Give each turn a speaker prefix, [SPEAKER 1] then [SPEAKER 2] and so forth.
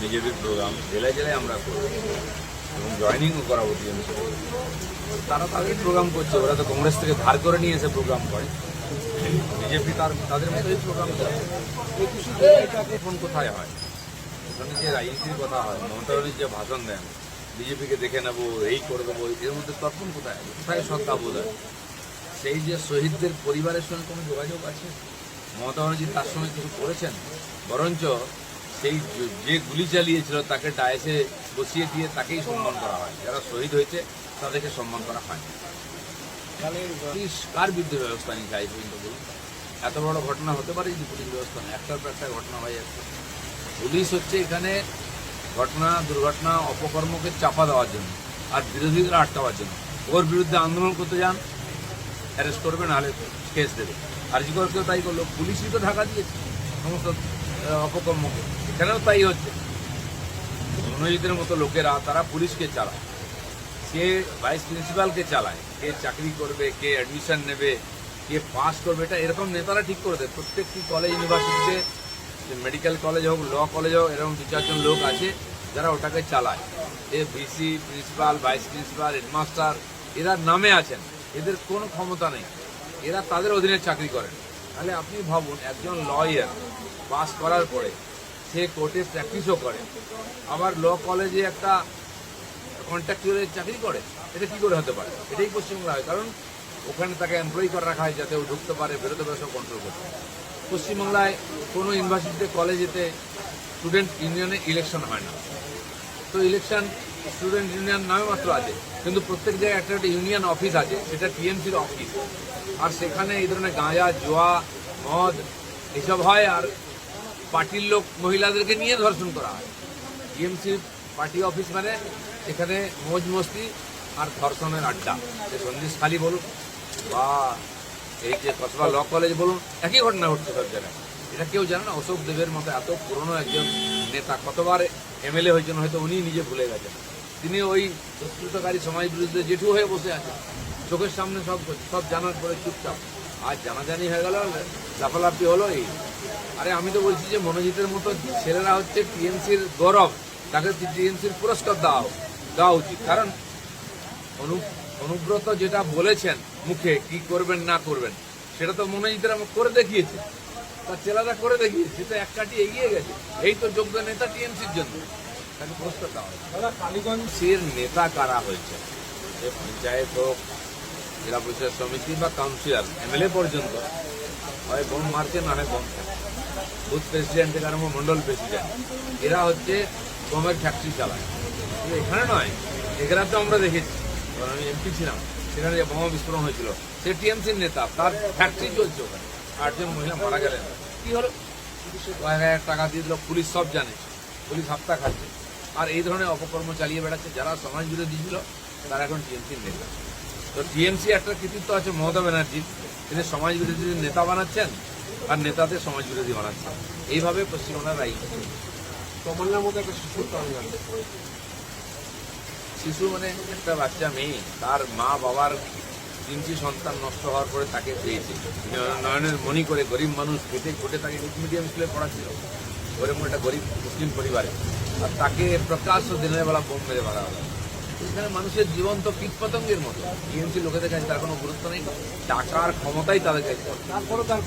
[SPEAKER 1] বিজেপির প্রোগ্রাম জেলায় জেলায় আমরা করব। এবং জয়নিংও করাবো টিএমসি তারা তাদের প্রোগ্রাম করছে, ওরা তো কংগ্রেস থেকে ধার করে নিয়ে এসে প্রোগ্রাম করে। বিজেপি তার, তাদের মতোই প্রোগ্রাম করে। ফোন কোথায় হয়? ওখানে যে রাজনীতির কথা হয়, মমতা ব্যানার্জি যে ভাষণ দেন বিজেপিকে দেখে নেব, এই করে দেবো, এর মধ্যে তখন কোথায়? কোথায় সত্তা বোধ সেই যে শহীদদের পরিবারের সঙ্গে কোনো যোগাযোগ আছে? মমতা ব্যানার্জি তার সঙ্গে কিছু করেছেন? বরঞ্চ সেই যে- গুলি চালিয়েছিল তাকে ডায়েসে বসিয়ে দিয়ে তাকেই সম্মান করা হয়। যারা শহীদ হয়েছে তাদেরকে সম্মান করা হয়। তাহলে পুলিশ কার বিরুদ্ধে ব্যবস্থা নিয়ে চাই পর্যন্ত বলুন? এত বড় ঘটনা হতে পারে যদি পুলিশ ব্যবস্থা নেই। একটার পর একটা ঘটনা হয়ে যাচ্ছে। পুলিশ হচ্ছে এখানে ঘটনা দুর্ঘটনা অপকর্মকে চাপা দেওয়ার জন্য আর বিরোধীদের আটকাবার জন্য। ওর বিরুদ্ধে আন্দোলন করতে যান অ্যারেস্ট করবে নাহলে কেস দেবে। আর জি কেউ তাই করল। পুলিশই তো ঢাকা দিয়েছে। সমস্ত অপকর্মকে এখানেও তাই হচ্ছে। মনোজিতের মতো লোকেরা, তারা পুলিশকে চালায়। কে ভাইস প্রিন্সিপালকে চালায়, কে চাকরি করবে, কে অ্যাডমিশন নেবে, কে পাস করবে, এটা এরকম নেতারা ঠিক করে দেয়। প্রত্যেকটি কলেজ ইউনিভার্সিটিতে মেডিকেল কলেজ হোক ল কলেজ হোক, এরকম দু চারজন লোক আছে, যারা ওটাকে চালায়। এ VC principal vice principal headmaster এরা নামে আছেন। এদের কোনো ক্ষমতা নেই। এরা তাদের অধীনে চাকরি করেন। তাহলে আপনি ভাবুন, একজন লয়ার পাস করার পরে সে কোর্টে প্র্যাকটিসও করে। আবার ল কলেজে একটা কন্ট্রাক্টরের চাকরি করে, এটা কি করে হতে পারে? এটাই পশ্চিমবাংলা হয়। কারণ ওখানে তাকে এমপ্লয়ি করে রাখা হয় যাতে ও ঢুকতে পারে বেরোতে পারে সব কন্ট্রোল করতে পশ্চিমবাংলায় কোনো ইউনিভার্সিটিতে কলেজেতে স্টুডেন্ট ইউনিয়নে ইলেকশন হয় না। তো ইলেকশন স্টুডেন্ট ইউনিয়ন নামে মাত্র আছে। কিন্তু প্রত্যেক জায়গায় একটা একটা ইউনিয়ন অফিস আছে, সেটা টিএমসির অফিস আর সেখানে এই ধরনের গাঁজা, জোয়া, মদ, এসব হয় আর পার্টির লোক মহিলাদেরকে নিয়ে ধর্ষণ করা হয়। টিএমসি পার্টি অফিস মানে এখানে মৌজ মস্তি আর ধর্ষণের আড্ডা। সে সন্দেশখালি বলুন বা এই যে কসবা ল কলেজ বলুন, একই ঘটনা ঘটছে সব জায়গায়। এটা কেউ জানে না, অশোক দেবের মতো এত পুরনো একজন নেতা কতবার এমএলএ হয়েছেন হয়তো উনি নিজে ভুলে গেছেন। তিনি ওই দুষ্কৃতকারী সমাজ বিরুদ্ধে জেঠু হয়ে বসে আছেন। চোখের সামনে সব সব জানার পরে চুপচাপ। আজ জানাজানি হয়ে গেল, লাফালাফি হলো এই। আরে আমি তো বলছি যে মনোজিতের মতো ছেলেরা হচ্ছে টিএমসির গৌরব। তাকে টিএমসির পুরস্কার দেওয়া দেওয়া উচিত। কারণ অনু- অনুব্রত যেটা বলেছেন মুখে, কি করবেন না করবেন, সেটা তো মনোজিতের করে দেখিয়েছে। তার ছেলেরা করে দেখিয়েছে তো এক কাটি এগিয়ে গেছে। এই তো যোগ্য নেতা টিএমসির জন্য। তাকে পুরস্কার দেওয়া
[SPEAKER 2] দাদা কালীগঞ্জ
[SPEAKER 1] সির নেতা কারা হয়েছে? যে পঞ্চায়েত হোক জেলা পরিষদ সমিতি বা কাউন্সিলর এমএলএ পর্যন্ত। হয় বোম মারছে না হয় বোম বুথ প্রেসিডেন্ট থেকে আরম্ভ মন্ডল প্রেসিডেন্ট। এরা হচ্ছে বোমের ফ্যাক্টরি চালায়। কিন্তু এখানে নয় এখানে তো আমরা দেখেছি। কারণ আমি এমপি ছিলাম সেখানে যে বোমা বিস্ফোরণ হয়েছিল সে টিএমসির নেতা তার ফ্যাক্টরি চলছে ওখানে। আটজন মহিলা মারা গেলেন। কি হলো? কয়েক হাজার টাকা দিয়ে দিল পুলিশ সব জানে। পুলিশ হাপ্তা খাচ্ছে। আর এই ধরনের অপকর্ম চালিয়ে বেড়াচ্ছে যারা সমাজ বিরোধী ছিল তারা এখন টিএমসির নেতা। তো টিএমসি একটা কৃতিত্ব আছে মমতা ব্যানার্জির তিনি সমাজ বিরোধী নেতা বানাচ্ছেন আর নেতাদের সমাজ বিরোধী বানাচ্ছেন। এইভাবে পশ্চিমবাংলার রাজনীতি
[SPEAKER 2] তমান্নার মধ্যে একটা শিশুর
[SPEAKER 1] শিশু মানে একটা বাচ্চা মেয়ে তার মা বাবার তিনটি সন্তান নষ্ট হওয়ার পরে তাকে পেয়েছে। নয়নের মনি করে গরিব মানুষ খেটে খুঁটে তাকে ইংলিশ মিডিয়াম স্কুলে পড়াচ্ছিল। ওরকম একটা গরিব মুসলিম পরিবারে। আর তাকে প্রকাশ্য দিনের বেলা বোম মেরে মারা হলো এখানে মানুষের জীবন তো কীট পতঙ্গের মতো। টিএমসি লোকেদের কাছে তার কোনো গুরুত্ব নেই। টাকার ক্ষমতাই তাদের কাছে
[SPEAKER 2] তারপরও তার